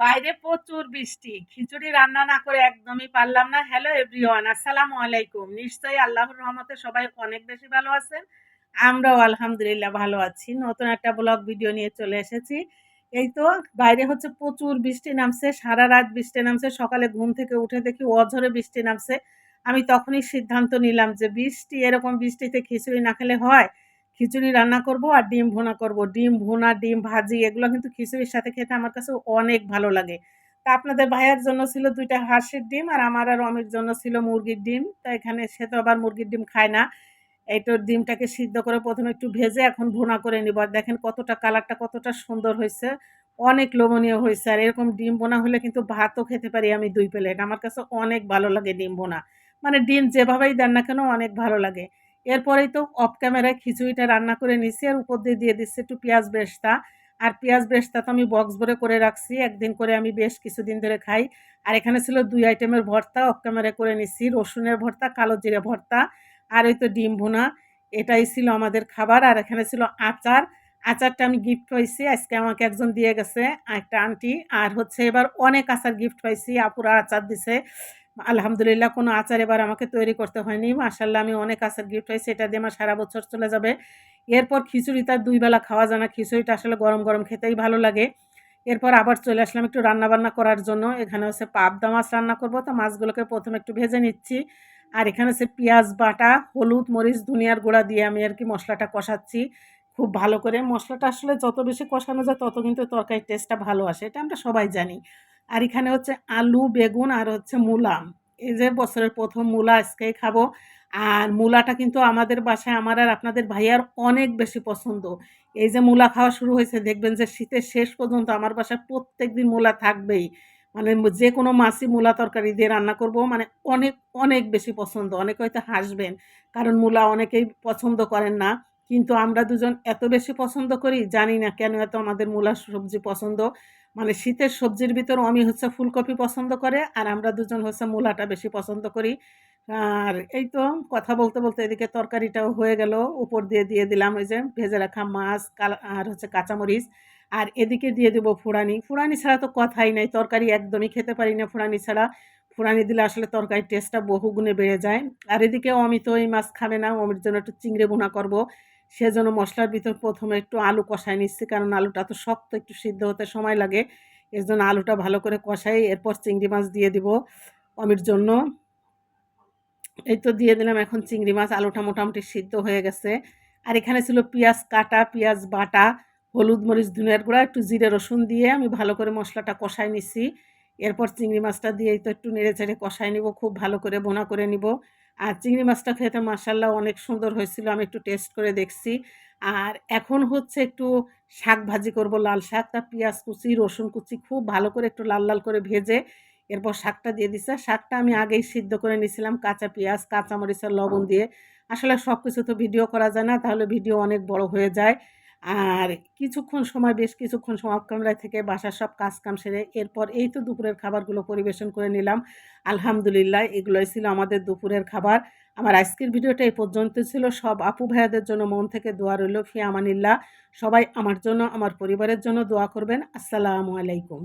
বাইরে প্রচুর বৃষ্টি। খিচুড়ি রান্না না করে একদমই পারলাম না। হ্যালো এভরিওয়ান আসসালামু আলাইকুম। নিশ্চয়ই আল্লাহর রহমতে সবাই অনেক বেশি ভালো আছেন। আমরাও আলহামদুলিল্লাহ ভালো আছি। নতুন একটা ব্লগ ভিডিও নিয়ে চলে এসেছি। এই তো বাইরে হচ্ছে প্রচুর বৃষ্টি নামছে, সারা রাত বৃষ্টি নামছে, সকালে ঘুম থেকে উঠে দেখি অঝরে বৃষ্টি নামছে। আমি তখনই সিদ্ধান্ত নিলাম যে বৃষ্টি, এরকম বৃষ্টিতে খিচুড়ি না খেলে হয়। খিচুড়ি রান্না করব আর ডিম ভোনা করব। ডিম ভুনা, ডিম ভাজি, এগুলো কিন্তু খিচুড়ির সাথে খেতে আমার কাছে অনেক ভালো লাগে। তা আপনাদের ভাইয়ের জন্য ছিল দুইটা হাঁসের ডিম আর আমার আর অমির জন্য ছিল মুরগির ডিম। তা এখানে সে তো আবার মুরগির ডিম খায় না। এইটার ডিমটাকে সিদ্ধ করে প্রথমে একটু ভেজে এখন ভুনা করে নিব। আর দেখেন কতটা কালারটা কতটা সুন্দর হয়েছে। অনেক লোভনীয় হয়েছে। আর এরকম ডিম বোনা হলে কিন্তু ভাতও খেতে পারি আমি দুই প্লেট। আমার কাছে অনেক ভালো লাগে ডিম বোনা মানে ডিম যেভাবেই দেন না কেন অনেক ভালো লাগে। এরপরেই তো অফ ক্যামেরায় খিচুড়িটা রান্না করে নিছি আর উপর দিয়ে দিয়ে দিচ্ছি একটু পেঁয়াজ বেশটা আর পেঁয়াজ বেশটা তো আমি বক্স ভরে করে রাখছি, একদিন করে আমি বেশ কিছুদিন ধরে খাই। আর এখানে ছিল দুই আইটেমের ভর্তা অফ ক্যামেরায় করে নিচ্ছি রসুনের ভর্তা, কালো জিরে ভর্তা আর ওই তো ডিম ভুনা। এটাই ছিল আমাদের খাবার। আর এখানে ছিল আচার। আচারটা আমি গিফট পাইছি, আজকে আমাকে একজন দিয়ে গেছে, একটা আন্টি। আর হচ্ছে এবার অনেক আচার গিফট পাইছি, আপুরা আচার দিছে। আলহামদুলিল্লাহ, কোনো আচার এবার আমাকে তৈরি করতে হয়নি। মাসাল্লাহ আমি অনেক আচার গিফট হয়েছে, এটা দিয়ে আমার সারা বছর চলে যাবে। এরপর খিচুড়ি, তার দুই বেলা খাওয়া যায় না। খিচুড়িটা আসলে গরম গরম খেতেই ভালো লাগে। এরপর আবার চলে আসলাম একটু রান্না বান্না করার জন্য। এখানে হচ্ছে পাবদা মাছ রান্না করব। তো মাছগুলোকে প্রথমে একটু ভেজে নিচ্ছি। আর এখানে হচ্ছে পেঁয়াজ বাটা, হলুদ, মরিচ, ধনিয়ার গুঁড়া দিয়ে আমি আর কি মশলাটা কষাচ্ছি। খুব ভালো করে। মশলাটা আসলে যত বেশি কষানো যায়, তত কিন্তু তরকারির টেস্টটা ভালো আসে। এটা আমরা সবাই জানি। আর এখানে হচ্ছে আলু, বেগুন আর হচ্ছে মূলা। এই যে বছরের প্রথম মূলা আজকেই খাব। আর মূলাটা কিন্তু আমাদের বাসায় আমার আর আপনাদের ভাইয়ার অনেক বেশি পছন্দ। এই যে মূলা খাওয়া শুরু হয়েছে, দেখবেন যে শীতের শেষ পর্যন্ত আমার বাসায় প্রত্যেক দিন মূলা থাকবেই। মানে যে কোনো মাছই মূলা তরকারি দিয়ে রান্না করব মানে অনেক অনেক বেশি পছন্দ। অনেকে হয়তো হাসবেন, কারণ মূলা অনেকেই পছন্দ করেন না। কিন্তু আমরা দুজন এত বেশি পছন্দ করি, জানি না কেন এত আমাদের মূলা সবজি পছন্দ। মানে শীতের সবজির ভিতর আমি হচ্ছে ফুলকপি পছন্দ করে, আর আমরা দুজন হচ্ছে মূলাটা বেশি পছন্দ করি। আর এই তো কথা বলতে বলতে এদিকে তরকারিটাও হয়ে গেল। উপর দিয়ে দিয়ে দিলাম ওই যে ভেজে রাখা মাছ আর হচ্ছে কাঁচামরিচ। আর এদিকে দিয়ে দেবো ফুড়ানি। ফুড়ানি ছাড়া তো কথাই নাই, তরকারি একদমই খেতে পারি না ফুড়ানি ছাড়া। ফুড়ানি দিলে আসলে তরকারির টেস্টটা বহু গুণে বেড়ে যায়। আর এদিকে অমিত ওই মাছ খাবে না অমির জন্য একটু চিংড়ি বোনা করব। সেজন্য মশলার ভিতর প্রথমে একটু আলু কষাই নিচ্ছি, কারণ আলুটা তো শক্ত, একটু সিদ্ধ হতে সময় লাগে। এর জন্য আলুটা ভালো করে কষাই, এরপর চিংড়ি মাছ দিয়ে দিব অমির জন্য। এই তো দিয়ে দিলাম, এখন চিংড়ি মাছ, আলুটা মোটামুটি সিদ্ধ হয়ে গেছে। আর এখানে ছিল পেঁয়াজ কাটা, পেঁয়াজ বাটা, হলুদ মরিচ, ধনিয়ার গুঁড়া, একটু জিরে, রসুন দিয়ে আমি ভালো করে মশলাটা কষাই নিছি এরপর চিংড়ি মাছটা দিয়েই তো একটু নেড়ে চেড়ে কষাই নিব, খুব ভালো করে বোনা করে নিব। আর চিংড়ি মাছটা খেতে মাসাল্লাহ অনেক সুন্দর হয়েছিল, আমি একটু টেস্ট করে দেখছি। আর এখন হচ্ছে একটু শাক ভাজি করব, লাল শাক তা পেঁয়াজ কুচি, রসুন কুচি, খুব ভালো করে একটু লাল লাল করে ভেজে এরপর শাকটা দিয়ে দিচ্ছে শাকটা আমি আগেই সিদ্ধ করে নিয়েছিলাম, কাঁচা পেঁয়াজ কাঁচা মরিচের লবণ দিয়ে। আসলে সব কিছু তো ভিডিও করা যায় না, তাহলে ভিডিও অনেক বড় হয়ে যায়। আর কিছুক্ষণ সময়, বেশ কিছুক্ষণ সময় কামরায় থেকে বাসার সব কাজ কাম সেরে এরপর এই তো দুপুরের খাবারগুলো পরিবেশন করে নিলাম। আলহামদুলিল্লাহ, এগুলোই ছিল আমাদের দুপুরের খাবার। আমার আজকের ভিডিওটা এই পর্যন্ত ছিল। সব আপু ভাইয়াদের জন্য মন থেকে দোয়া রইল। ফিয়া আমানিল্লাহ। সবাই আমার জন্য, আমার পরিবারের জন্য দোয়া করবেন। আসসালামু আলাইকুম।